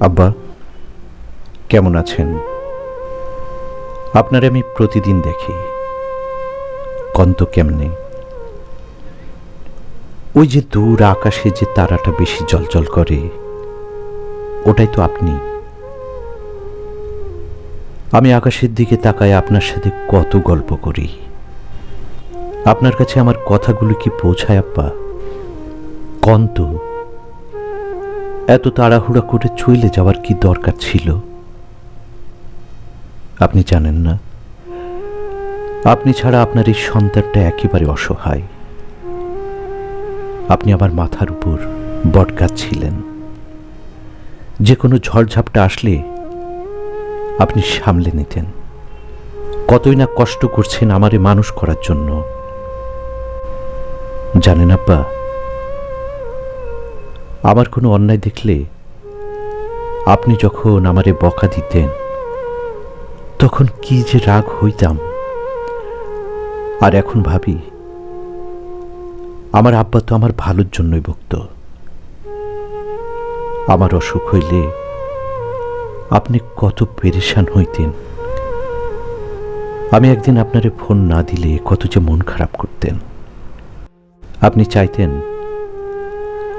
আব্বা, কেমন আছেন? আপনার আমি প্রতিদিন দেখি। কন্ত কেমনে? ওই যে দূর আকাশে যে তারাটা বেশি জলজল করে, ওটাই তো আপনি। আমি আকাশের দিকে তাকায় আপনার সাথে কত গল্প করি। আপনার কাছে আমার কথাগুলো কি পৌঁছায়, আব্বা? কন্ত এত তাড়াহুড়া করে চলে যাওয়ার কি দরকার ছিল? আপনি জানেন না। আপনি ছাড়া আপনার এই সন্তানটা একেবারে অসহায়। আপনি আমার মাথার উপর বটগাছ ছিলেন যে কোনো ঝড়ঝাপটা আসলে আপনি সামলে নিতেন। কতই না কষ্ট করছেন আমারে মানুষ করার জন্য। জানেন আব্বা আমার কোনো অন্যায় দেখলে আপনি যখন আমারে বকা দিতেন, তখন কি যে রাগ হইতাম। আর এখন ভাবি, আমার আব্বা তো আমার ভালোর জন্যই বকত আমার অসুখ হইলে আপনি কত পেরেশান হইতেন। আমি একদিন আপনারে ফোন না দিলে কত যে মন খারাপ করতেন। আপনি চাইতেন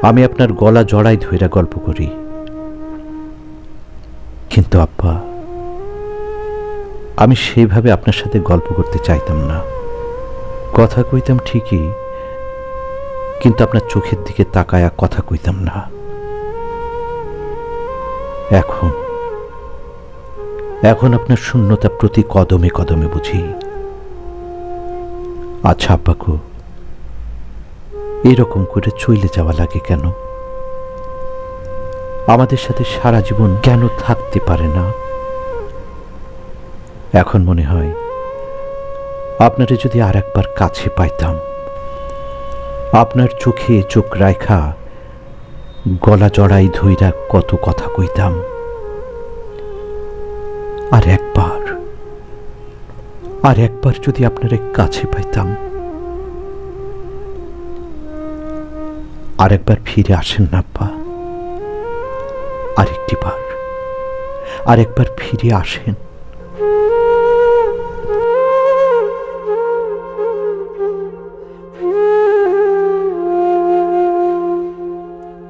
আমি আপনার গলা জড়াই ধইরা গল্প করি। কিন্তু আব্বা, আমি সেইভাবে আপনার সাথে গল্প করতে চাইতাম না। কথা কইতাম ঠিকই, কিন্তু আপনার চোখের দিকে তাকায়া কথা কইতাম না। এখন এখন আপনার শূন্যতা প্রতি কদমে কদমে বুঝি। আচ্ছা আব্বাকু এরকম করে চলে যাওয়া লাগে কেন? আমাদের সাথে সারা জীবন কেন থাকতে পারে না? এখন মনে হয় আপনারে যদি আর একবার কাছে পাইতাম, আপনার চোখে চোখ রাখা গলা জড়াই ধইরা কত কথা কইতাম। আর একবার আর একবার যদি আপনারে কাছে পাইতাম আরেকবার ফিরে আসেন না আব্বা। আরেকটি বার। আরেকবার ফিরে আসেন।